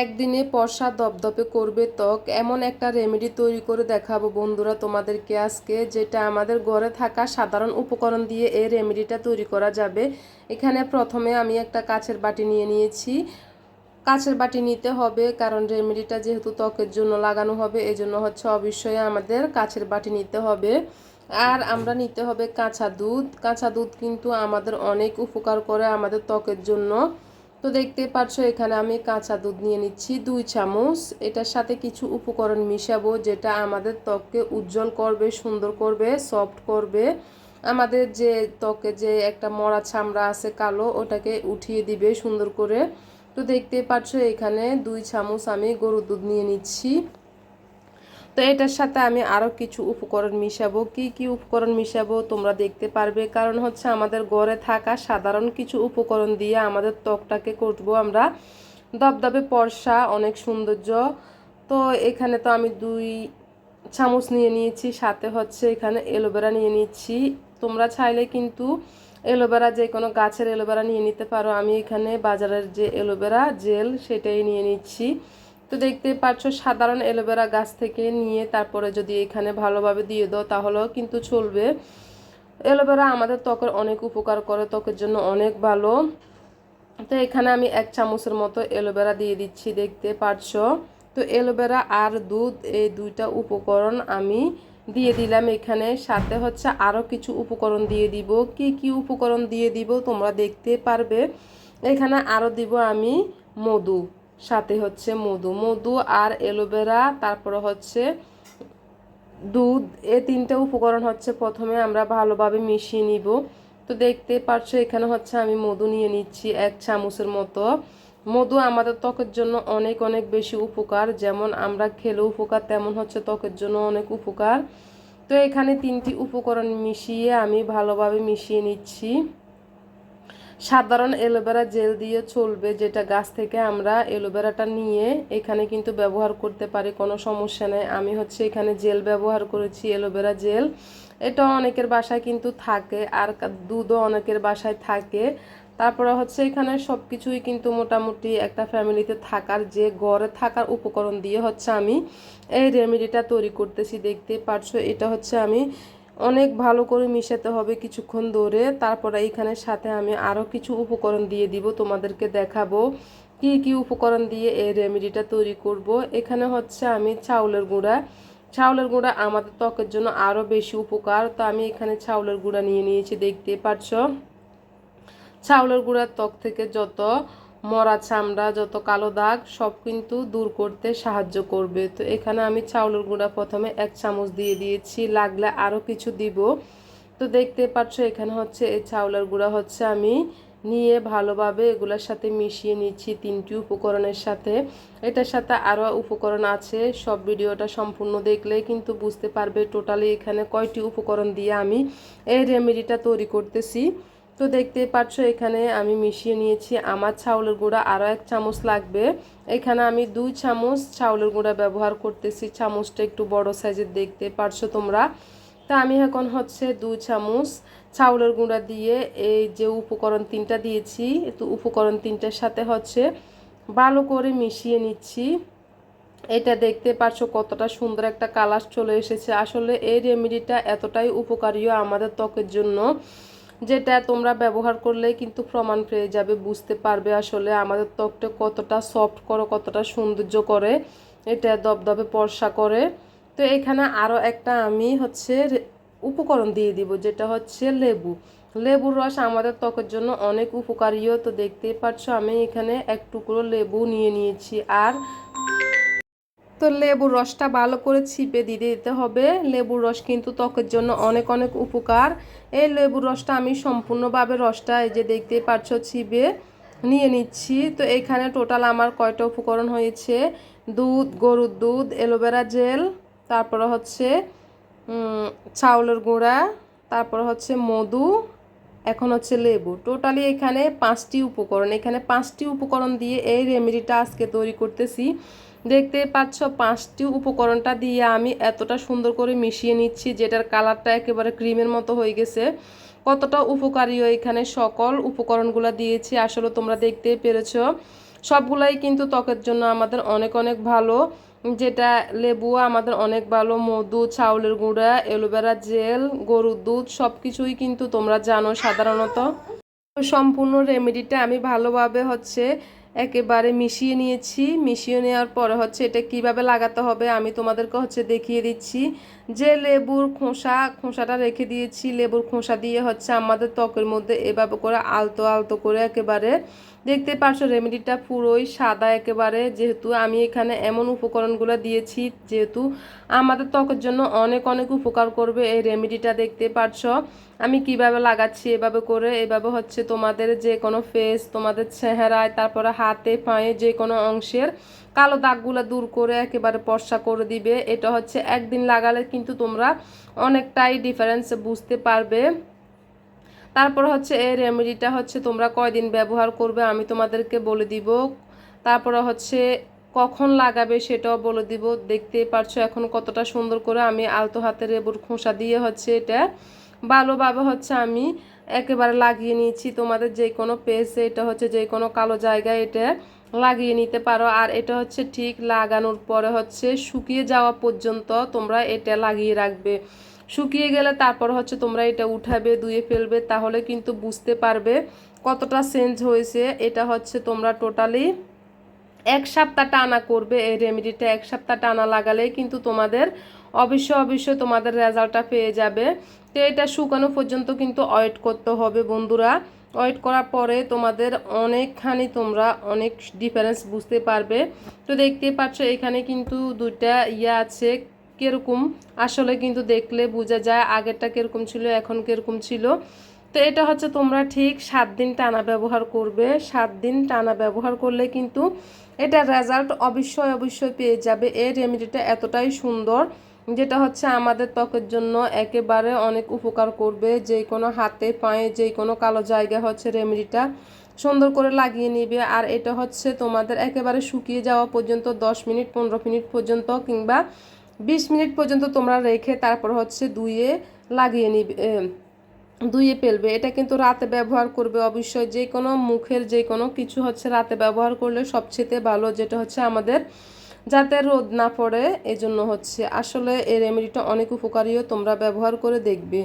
একদিনে পর্সা দপদপে করবে ত্বক, এমন একটা রেমেডি তৈরি করে দেখাবো। বন্ধুরা, তোমাদেরকে আজকে যেটা আমাদের ঘরে থাকা সাধারণ উপকরণ দিয়ে এই রেমেডিটা তৈরি করা যাবে। এখানে প্রথমে আমি একটা কাছের বাটি নিয়ে নিয়েছি। কাছের বাটি নিতে হবে, কারণ রেমেডিটা যেহেতু ত্বকের জন্য লাগানো হবে, এজন্য হচ্ছে অবশ্যই আমাদের কাছের বাটি নিতে হবে। আর আমরা নিতে হবে কাঁচা দুধ। কাঁচা দুধ কিন্তু আমাদের অনেক উপকার করে আমাদের ত্বকের জন্য। তো দেখতে পাচ্ছ, এখানে আমি কাঁচা দুধ নিয়ে নিচ্ছি, দুই চামচ। এটার সাথে কিছু উপকরণ মিশাবো, যেটা আমাদের ত্বককে উজ্জ্বল করবে, সুন্দর করবে সফট করবে। আমাদের যে ত্বকে যে একটা মরা ছামড়া আছে কালো, ওটাকে উঠিয়ে দিবে সুন্দর করে। তো দেখতে পাচ্ছ, এখানে দুই চামচ আমি গরুর দুধ নিয়ে নিচ্ছি। তো এটার সাথে আমি আরও কিছু উপকরণ মিশাবো। কি কি উপকরণ মিশাবো তোমরা দেখতে পারবে। কারণ হচ্ছে আমাদের ঘরে থাকা সাধারণ কিছু উপকরণ দিয়ে আমাদের ত্বকটাকে করব আমরা। দবদবে পর্সা অনেক সৌন্দর্য। তো এখানে তো আমি দুই চামচ নিয়ে নিয়েছি, সাথে হচ্ছে এখানে এলোভেরা নিয়ে নিচ্ছি। তোমরা চাইলে কিন্তু এলোভেরা যে কোনো গাছের এলোভেরা নিয়ে নিতে পারো। আমি এখানে বাজারের যে এলোভেরা জেল সেটাই নিয়ে নিচ্ছি। তো দেখতে পাচ্ছ সাধারণ এলোভেরা গাছ থেকে নিয়ে তারপরে যদি এখানে ভালোভাবে দিয়ে দাও তাহলেও কিন্তু চলবে। এলোভেরা আমাদের ত্বকের অনেক উপকার করে, ত্বকের জন্য অনেক ভালো। তো এখানে আমি এক চামচের মতো এলোভেরা দিয়ে দিচ্ছি, দেখতে পাচ্ছ। তো এলোভেরা আর দুধ, এই দুইটা উপকরণ আমি দিয়ে দিলাম এখানে। সাথে হচ্ছে আরও কিছু উপকরণ দিয়ে দিব। কি কি উপকরণ দিয়ে দিব তোমরা দেখতে পারবে। এখানে আরও দিব আমি মধু। সাথে হচ্ছে মধু। মধু আর অ্যালোভেরা তারপরে হচ্ছে দুধ, এ তিনটে উপকরণ হচ্ছে প্রথমে আমরা ভালোভাবে মিশিয়ে নিব। তো দেখতে পারছ, এখানে হচ্ছে আমি মধু নিয়ে নিচ্ছি এক চামচের মতো। মধু আমাদের ত্বকের জন্য অনেক অনেক বেশি উপকার। যেমন আমরা খেলে উপকার, তেমন হচ্ছে ত্বকের জন্য অনেক উপকার। তো এখানে তিনটি উপকরণ মিশিয়ে আমি ভালোভাবে মিশিয়ে নিচ্ছি। সাধারণ এলোভেরা জেল দিয়ে চলবে, যেটা গাছ থেকে আমরা এলোভেরাটা নিয়ে এখানে কিন্তু ব্যবহার করতে পারি, কোনো সমস্যা নেই। আমি হচ্ছে এখানে জেল ব্যবহার করেছি এলোভেরা জেল। এটা অনেকের বাসায় কিন্তু থাকে, আর দুধও অনেকের বাসায় থাকে। তারপরে হচ্ছে এখানে সব কিছুই কিন্তু মোটামুটি একটা ফ্যামিলিতে থাকার, যে ঘরে থাকার উপকরণ দিয়ে হচ্ছে আমি এই রেমেডিটা তৈরি করতেছি দেখতে পারছ। এটা হচ্ছে আমি অনেক ভালো করে মিশাতে হবে কিছুক্ষণ ধরে। তারপরে এইখানের সাথে আমি আরও কিছু উপকরণ দিয়ে দিব, তোমাদেরকে দেখাবো। কি কি উপকরণ দিয়ে এই রেমেডিটা তৈরি করব। এখানে হচ্ছে আমি চাউলের গুঁড়া। চাউলের গুঁড়া আমাদের ত্বকের জন্য আরও বেশি উপকার। তো আমি এখানে চাউলের গুঁড়া নিয়ে নিয়েছি, দেখতে পাচ্ছ? চাউলের গুঁড়ার ত্বক থেকে যত মরা চামড়া, যত কালো দাগ, সব কিন্তু দূর করতে সাহায্য করবে। তো এখানে আমি চাউলের গুঁড়া প্রথমে এক চামচ দিয়ে দিয়েছি, লাগলে আরও কিছু দিব। তো দেখতে পাচ্ছ, এখানে হচ্ছে এই চাউলের গুঁড়া হচ্ছে আমি নিয়ে ভালোভাবে এগুলোর সাথে মিশিয়ে নিচ্ছি তিনটি উপকরণের সাথে। এটার সাথে আরও উপকরণ আছে, সব ভিডিওটা সম্পূর্ণ দেখলে কিন্তু বুঝতে পারবে টোটালি এখানে কয়টি উপকরণ দিয়ে আমি এই রেমেডিটা তৈরি করতেছি। তো দেখতে পাচ্ছ, এখানে আমি মিশিয়ে নিয়েছি আমার চাউলের গুঁড়া। আরও এক চামচ লাগবে। এখানে আমি দুই চামচ চাউলের গুঁড়া ব্যবহার করতেছি। চামচটা একটু বড় সাইজের দেখতে পারছ তোমরা। তা আমি এখন হচ্ছে দুই চামচ চাউলের গুঁড়া দিয়ে এই যে উপকরণ তিনটা দিয়েছি, তো উপকরণ তিনটার সাথে হচ্ছে ভালো করে মিশিয়ে নিচ্ছি। এটা দেখতে পাচ্ছ কতটা সুন্দর একটা কালার চলে এসেছে। আসলে এই রেমেডিটা এতটাই উপকারীও আমাদের ত্বকের জন্য। যেটা তোমরা ব্যবহার করলে কিন্তু প্রমাণ পেয়ে যাবে, বুঝতে পারবে আসলে আমাদের ত্বকটা কতটা সফট করে, কতটা সৌন্দর্য করে, এটা দবদবে পর্সা করে। তো এখানে আরও একটা আমি হচ্ছে উপকরণ দিয়ে দিব, যেটা হচ্ছে লেবু। লেবুর রস আমাদের ত্বকের জন্য অনেক উপকারীও, তো দেখতেই পাচ্ছ আমি এখানে এক টুকরো লেবু নিয়ে নিয়েছি। আর তো লেবুর রসটা ভালো করে ছিপে দিয়ে দিতে হবে। লেবুর রস কিন্তু ত্বকের জন্য অনেক অনেক উপকার। এই লেবুর রসটা আমি সম্পূর্ণভাবে রসটা এই যে দেখতেই পাচ্ছ ছিপে নিয়ে নিচ্ছি। তো এখানে টোটাল আমার কয়টা উপকরণ হয়েছে? দুধ, গরুর দুধ, অ্যালোভেরা জেল, তারপরে হচ্ছে চাউলের গুঁড়া, তারপরে হচ্ছে মধু, এখন হচ্ছে লেবু। টোটালি এখানে পাঁচটি উপকরণ। এখানে পাঁচটি উপকরণ দিয়ে এই রেমেডিটা আজকে তৈরি করতেছি। দেখতে পাচ্ছ, পাঁচটি উপকরণটা দিয়ে আমি এতটা সুন্দর করে মিশিয়ে নিচ্ছি, যেটার কালারটা একেবারে ক্রিমের মতো হয়ে গেছে। কতটা উপকারীও এখানে সকল উপকরণগুলো দিয়েছি, আসলে তোমরা দেখতে পেরেছ। সবগুলাই কিন্তু ত্বকের জন্য আমাদের অনেক অনেক ভালো, যেটা লেবু, আমাদের অনেক ভালো, মধু, চাউলের গুঁড়া, অ্যালোভেরা জেল, গরুর দুধ সব কিছুই কিন্তু তোমরা জানো সাধারণত। সম্পূর্ণ রেমেডিটা আমি ভালোভাবে হচ্ছে একেবারে মিশিয়ে নিয়েছি। মিশিয়ে নেওয়ার পরে হচ্ছে এটা কীভাবে লাগাতে হবে আমি তোমাদেরকে হচ্ছে দেখিয়ে দিচ্ছি। যে লেবুর খোসা, খোসাটা রেখে দিয়েছি। লেবুর খোসা দিয়ে হচ্ছে আমাদের ত্বকের মধ্যে এভাবে করে আলতো আলতো করে একেবারে দেখতে পারছ রেমেডিটা পুরোই সাদা একেবারে। যেহেতু আমি এখানে এমন উপকরণগুলো দিয়েছি, যেহেতু আমাদের ত্বকের জন্য অনেক অনেক উপকার করবে এই রেমেডিটা দেখতে পারছ। আমি কীভাবে লাগাচ্ছি এভাবে করে, এভাবে হচ্ছে তোমাদের যে কোনো ফেস তোমাদের চেহারায়, তারপরে হাতে, পায়ে যে কোনো অংশের কালো দাগগুলো দূর করে একেবারে পর্সা করে দিবে। এটা হচ্ছে একদিন লাগালে কিন্তু তোমরা অনেকটাই ডিফারেন্স বুঝতে পারবে। তারপর হচ্ছে এই রেমেডিটা হচ্ছে তোমরা কয়দিন ব্যবহার করবে আমি তোমাদেরকে বলে দিব। তারপরে হচ্ছে, কখন লাগাবে সেটাও বলে দিব। দেখতে পারছ এখন কতটা সুন্দর করে আমি আলতো হাতে রেবুর খোসা দিয়ে হচ্ছে এটা ভালোভাবে হচ্ছে আমি একেবারে লাগিয়ে নিয়েছি। তোমাদের যে কোনো পেজে এটা হচ্ছে যে কোনো কালো জায়গায় এটা লাগিয়ে নিতে পারো। আর এটা হচ্ছে ঠিক লাগানোর পরে হচ্ছে শুকিয়ে যাওয়া পর্যন্ত তোমরা এটা লাগিয়ে রাখবে। শুকিয়ে গেলে তারপর হচ্ছে তোমরা এটা উঠাবে, ধুয়ে ফেলবে, তাহলে কিন্তু বুঝতে পারবে কতটা চেঞ্জ হয়েছে। এটা হচ্ছে তোমরা টোটালি এক সপ্তাহ টানা করবে এই রেমেডিটা এক সপ্তাহ টানা লাগালেই কিন্তু তোমাদের অবশ্যই অবশ্যই তোমাদের রেজাল্টটা পেয়ে যাবে। তো এটা শুকানো পর্যন্ত কিন্তু ওয়েট করতে হবে বন্ধুরা। ওয়েট করার পরে তোমাদের অনেকখানি তোমরা অনেক ডিফারেন্স বুঝতে পারবে। তো দেখতে পাচ্ছ এখানে কিন্তু দুইটা ইয়ে আছে। কীরকম? আসলে কিন্তু দেখলে বোঝা যায় আগেরটা কীরকম ছিল, এখন কীরকম ছিল। তো এটা হচ্ছে তোমরা ঠিক সাত দিন টানা ব্যবহার করবে। সাত দিন টানা ব্যবহার করলে কিন্তু এটা রেজাল্ট অবশ্যই অবশ্যই পেয়ে যাবে। এই রেমেডিটা এতটাই সুন্দর যেটা হচ্ছে আমাদের ত্বকের জন্য একেবারে অনেক উপকার করবে। যে কোনো হাতে, পায়ে, যে কোনো কালো জায়গা হচ্ছে রেমেডিটা সুন্দর করে লাগিয়ে নিবে। আর এটা হচ্ছে তোমাদের একেবারে শুকিয়ে যাওয়া পর্যন্ত, দশ মিনিট, পনেরো মিনিট পর্যন্ত কিংবা বিশ মিনিট পর্যন্ত তোমরা রেখে তারপর হচ্ছে দুইয়ে লাগিয়ে নিবে দুইয়ে ফেলবে। এটা কিন্তু রাতে ব্যবহার করবে অবশ্যই। যে কোনো মুখের যে কোনো কিছু হচ্ছে রাতে ব্যবহার করলে সবচেয়ে ভালো, যেটা হচ্ছে আমাদের যাতে রোদ না পড়ে, এজন্য হচ্ছে। আসলে এই রেমেডিটা অনেক উপকারীও তোমরা ব্যবহার করে দেখবে।